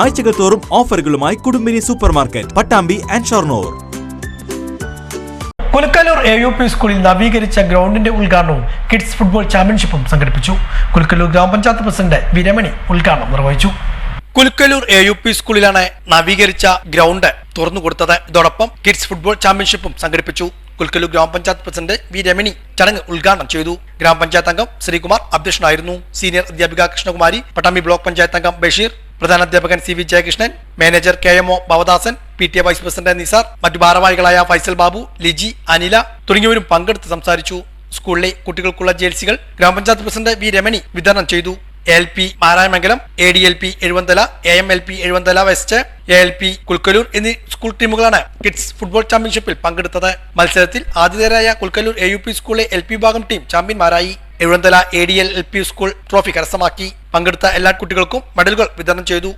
ആഴ്ചകൾ തോറും ഓഫറുകളുമായി Kudumbini super market Pattambi and Shoranur. Kulakkallur A U P സ്കൂളിൽ നവീകരിച്ച ഗ്രൗണ്ടിന്റെ ഉദ്ഘാടനവും കിഡ്സ് ഫുട്ബോൾ ചാമ്പ്യൻഷിപ്പും സംഘടിപ്പിച്ചു. കുലക്കല്ലൂർ ഗ്രാമപഞ്ചായത്ത് പ്രസിഡന്റ് വിരമണി ഉദ്ഘാടനം നിർവഹിച്ചു. കുലുക്കല്ലൂർ എ യു പി സ്കൂളിലാണ് നവീകരിച്ച ഗ്രൗണ്ട് തുറന്നു കൊടുത്തത്. ഇതോടൊപ്പം കിഡ്സ് ഫുട്ബോൾ ചാമ്പ്യൻഷിപ്പും സംഘടിപ്പിച്ചു. കുൽക്കല്ലൂർ ഗ്രാമപഞ്ചായത്ത് പ്രസിഡന്റ് വി രമണി ചടങ്ങ് ഉദ്ഘാടനം ചെയ്തു. ഗ്രാമപഞ്ചായത്ത് അംഗം ശ്രീകുമാർ അധ്യക്ഷനായിരുന്നു. സീനിയർ അധ്യാപിക കൃഷ്ണകുമാരി പട്ടാമ്പി ബ്ലോക്ക് പഞ്ചായത്ത് അംഗം ബഷീർ പ്രധാന അധ്യാപകൻ C V Jayakrishnan manager K M O Bhavadasan P T A vice president Nisar മറ്റു ഭാരവാഹികളായ ഫൈസൽ ബാബു ലിജി അനില തുടങ്ങിയവരും പങ്കെടുത്ത് സംസാരിച്ചു. സ്കൂളിലെ കുട്ടികൾക്കുള്ള ജേഴ്സികൾ ഗ്രാമപഞ്ചായത്ത് പ്രസിഡന്റ് വി രമണി വിതരണം ചെയ്തു. L P Marayamangalam A D L P Ezhuvanthala A M L P Ezhuvanthala west A L P Kulkalur എന്നീ സ്കൂൾ ടീമുകളാണ് കിഡ്സ് ഫുട്ബോൾ ചാമ്പ്യൻഷിപ്പിൽ പങ്കെടുത്തത്. മത്സരത്തിൽ ആതിഥേയരായ കുൽക്കലൂർ എ യു പി സ്കൂളിലെ എൽ പി വിഭാഗം team ചാമ്പ്യന്മാരായി. Ezhuvanthala A D L L P school trophy കരസ്ഥമാക്കി. പങ്കെടുത്ത എല്ലാ കുട്ടികൾക്കും മെഡലുകൾ വിതരണം ചെയ്തു.